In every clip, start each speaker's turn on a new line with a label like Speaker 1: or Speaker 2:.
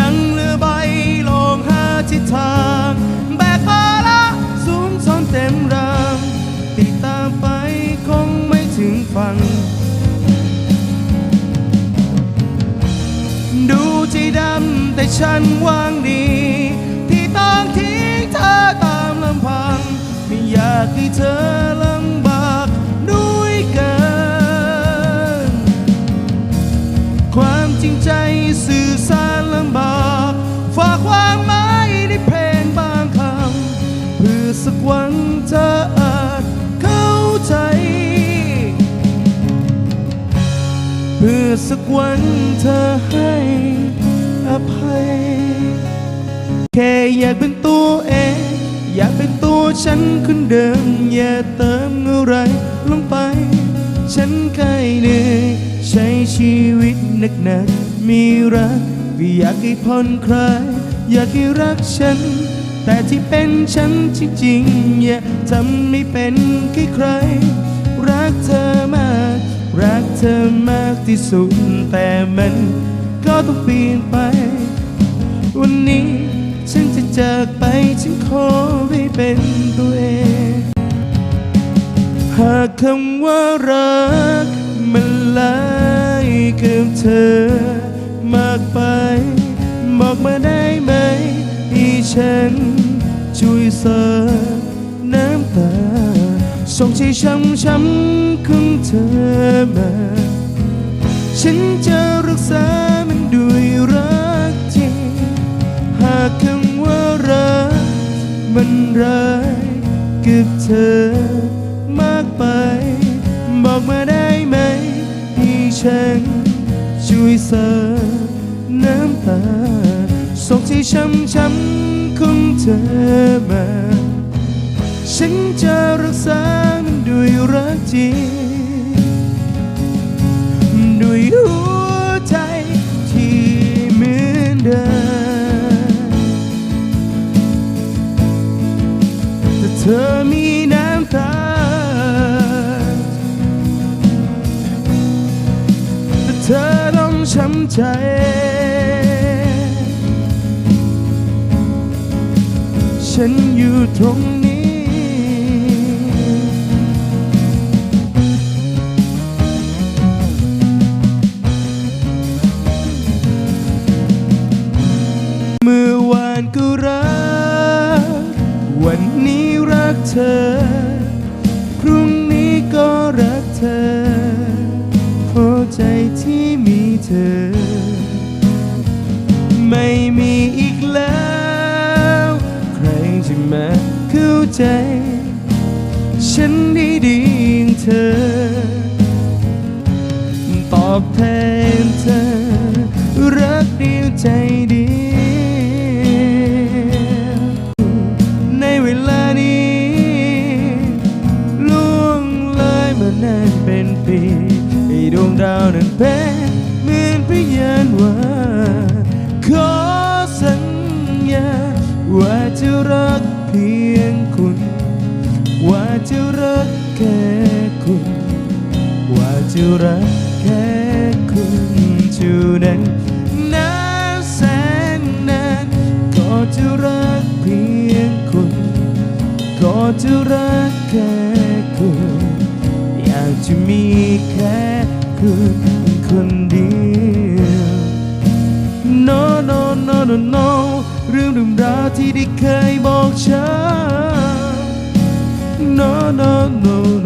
Speaker 1: ดังเรือใบลองหาทิศทางแบกภาระสูงซ้อนเต็มแรงติดตามไปคงไม่ถึงฝั่งดูที่ดำแต่ฉันวางดี สักวันเธออาจเข้าใจ เพื่อสักวันเธอให้อภัย แค่อยากเป็นตัวเอง อยากเป็นตัวฉันคนเดิม อย่าเติมอะไรลงไป ฉันเคยเหนื่อยใช้ชีวิตหนักหนักมีรักก็อยากให้ผ่อนคลาย อยากให้รักฉัน แต่ที่เป็นฉันจริงๆอย่าทำไม่เป็นแค่ใคร รักเธอมาก รักเธอมากที่สุด แต่มันก็ต้องเปลี่ยนไป วันนี้ฉันจะจากไปฉันขอไม่เป็นตัวเอง หากคำว่ารัก มันลายกับเธอมากไป บอกมาได้ ช่วยเสร์ฟน้ำตา ส่งใจช้ำช้ำของเธอมา ฉันจะรักษามันด้วยรักจริง หากคำว่ารัก มันร้ายกับเธอมากไป บอกมาได้ไหมให้ฉันช่วยเสร์ฟน้ำตาส่งที่ช้ำช้ำ เธอมา ฉันจะรักษามันด้วยรักจริงด้วยหัวใจที่เหมือนเดิมแต่เธอมีน้ำตาแต่เธอต้องช้ำใจ ฉันอยู่ตรงนี้เมื่อวานก็รัก วันนี้รักเธอ พรุ่งนี้ก็รักเธอพอใจที่มีเธอ อย่างเธอตอบแทนเธอ รักเดียวใจเดียวในเวลานี้ล่วงเลยมานานเป็นปีให้ดวงดาวนั้นเป็นเหมือนพยานว่า ขอสัญญา ว่าจะรักเพียงคุณ ว่าจะรักแค่ คุณ ว่าจะรักแค่คุณเท่านั้นนานแสนนานก็จะรักเพียงคุณ ก็จะรักแค่คุณ อยากจะมีแค่คุณคนเดียว no no no no no เรื่องรำราวที่ได้เคยบอกฉัน no no no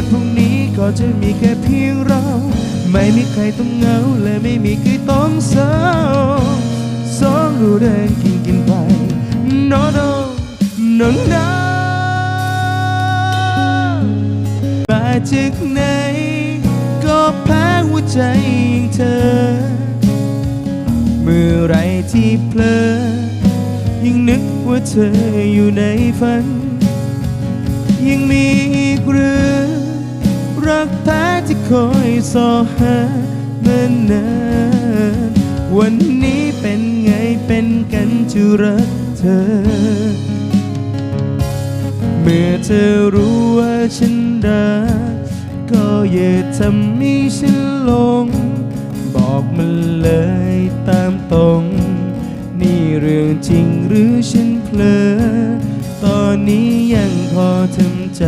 Speaker 1: วันพรุ่งนี้ก็จะมีแค่เพียงเรา ไม่มีใครต้องเหงาและไม่มีใครต้องเศร้าสองเราเดินกินกันไป no no no no มาจากไหนก็แพ้หัวใจอย่างเธอ เมื่อไรที่เพลอยิ่งนึกว่าเธออยู่ในฝัน ยังมีอีกหรือ รักแท้ที่คอยสอหาเมื่อนานวันนี้เป็นไงเป็นกันจรักเธอ เมื่อเธอรู้ว่าฉันรักก็อย่าทำให้ฉันลง บอกมันเลยตามตรง นี่เรื่องจริงหรือฉันเพลอ ตอนนี้ยังพอทำใจ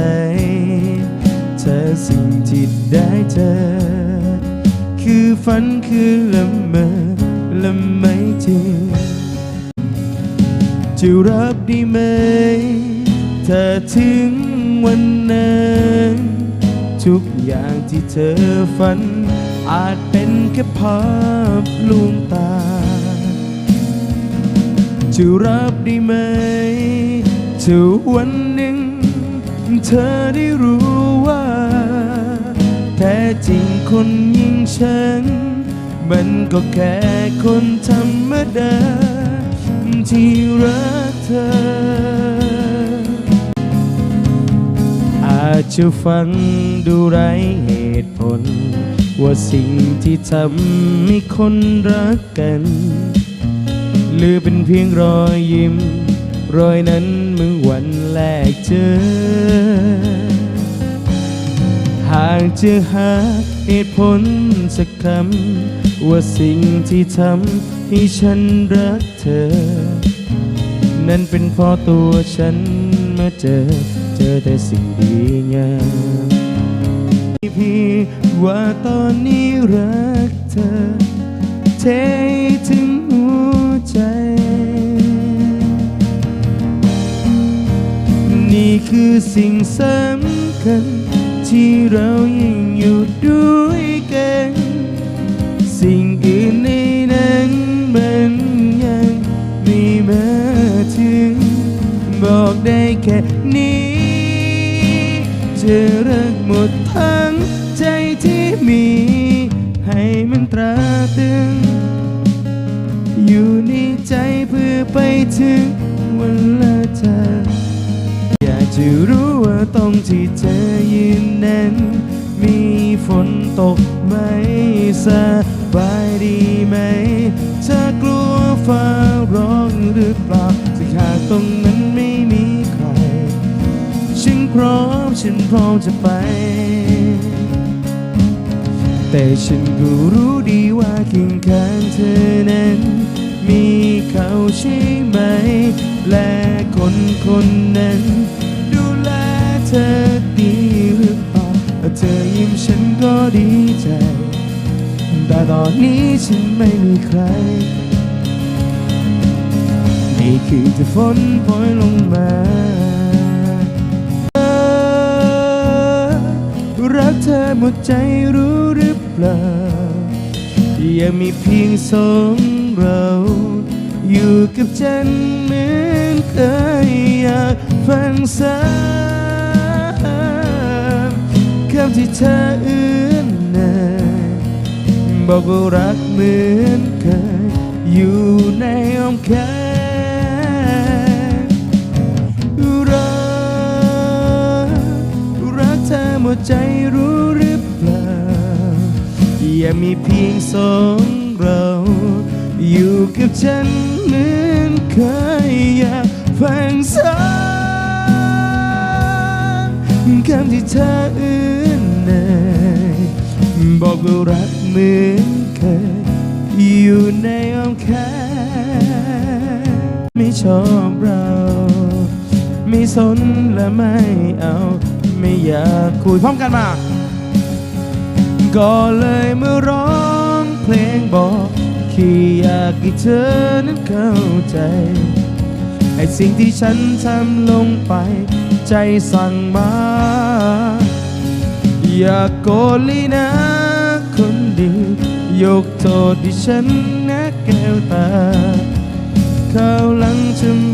Speaker 1: อสิ่งที่ได้เจอคือฝันคือละเมอละไม่จริงจะรับได้ไหม ถ้าถึงวันนั้นทุกอย่างที่เธอฝัน อาจเป็นแค่ภาพลวงตา จะรับได้ไหมถ้าวันหนึ่ง เธอได้รู้ว่า แท้จริงคนยิ่งฉัน มันก็แค่คนธรรมดา ที่รักเธอ อาจจะฟังดูไรเหตุผล ว่าสิ่งที่ทำให้คนรักกัน หรือเป็นเพียงรอยยิ้ม รอยนั้น เมื่อวันแรกเจอ หากจะหาเหตุผลสักคำว่าสิ่งที่ทำให้ฉันรักเธอ นั่นเป็นเพราะตัวฉันเมื่อเจอ เจอแต่สิ่งดีงามพี่ว่าตอนนี้รักเธอเท สำคัญ ที่เรายิ่งอยู่ด้วยกัน สิ่งอื่นในนั้นมันยังไม่มาถึง บอกได้แค่นี้จะรักหมดทั้งใจที่มี ให้มันตราตรึง อยู่ในใจเพื่อไปถึงวันละเธออยาก จะรู้ว่าตรงที่เธอยืนนั้น มีฝนตกไหมสบายดีไหมเธอกลัวฟ้าร้องหรือเปล่าถ้าหากตรงนั้นไม่มีใคร ฉันพร้อมฉันพร้อมจะไป แต่ฉันก็รู้ดีว่าเคียงข้างเธอนั้น มีเขาใช่ไหม และคนคนนั้น ดูแลเธอดีหรือเปล่าเธอยิ้มฉันก็ดีใจ แต่ตอนนี้ฉันไม่มีใคร นี่คือที่ฝนโปรยลงมา รักเธอหมดใจรู้หรือเปล่า ยังมีเพียงสองเรา อยู่กับฉันเหมือนเคยอยาก ฟังซ้ำคำที่เธอเอื้อนนายบอกว่ารักเหมือนเคยอยู่ในอ้อมแขนรักรักเธอหมดใจรู้หรือเปล่า อย่ามีเพียงสองเรา อยู่กับฉันเหมือนเคยอยากฟังซ้ำ คำที่เธออื้อนนายบอกว่ารักเหมือนเคยอยู่ในอ้อมแขนไม่ชอบเรา ไม่สนและไม่เอา ไม่อยากคุยพร้อมกันมาก็เลยเมื่อร้องเพลงบอกแค่อยากให้เธอนั้นเข้าใจ อ้สิ่งที่ฉันทำลงไป ใจสั่งมา อย่ากโกรธเลยนะคนดียกโทษที่ฉันนะแก้วตาเขาวหลังจะมา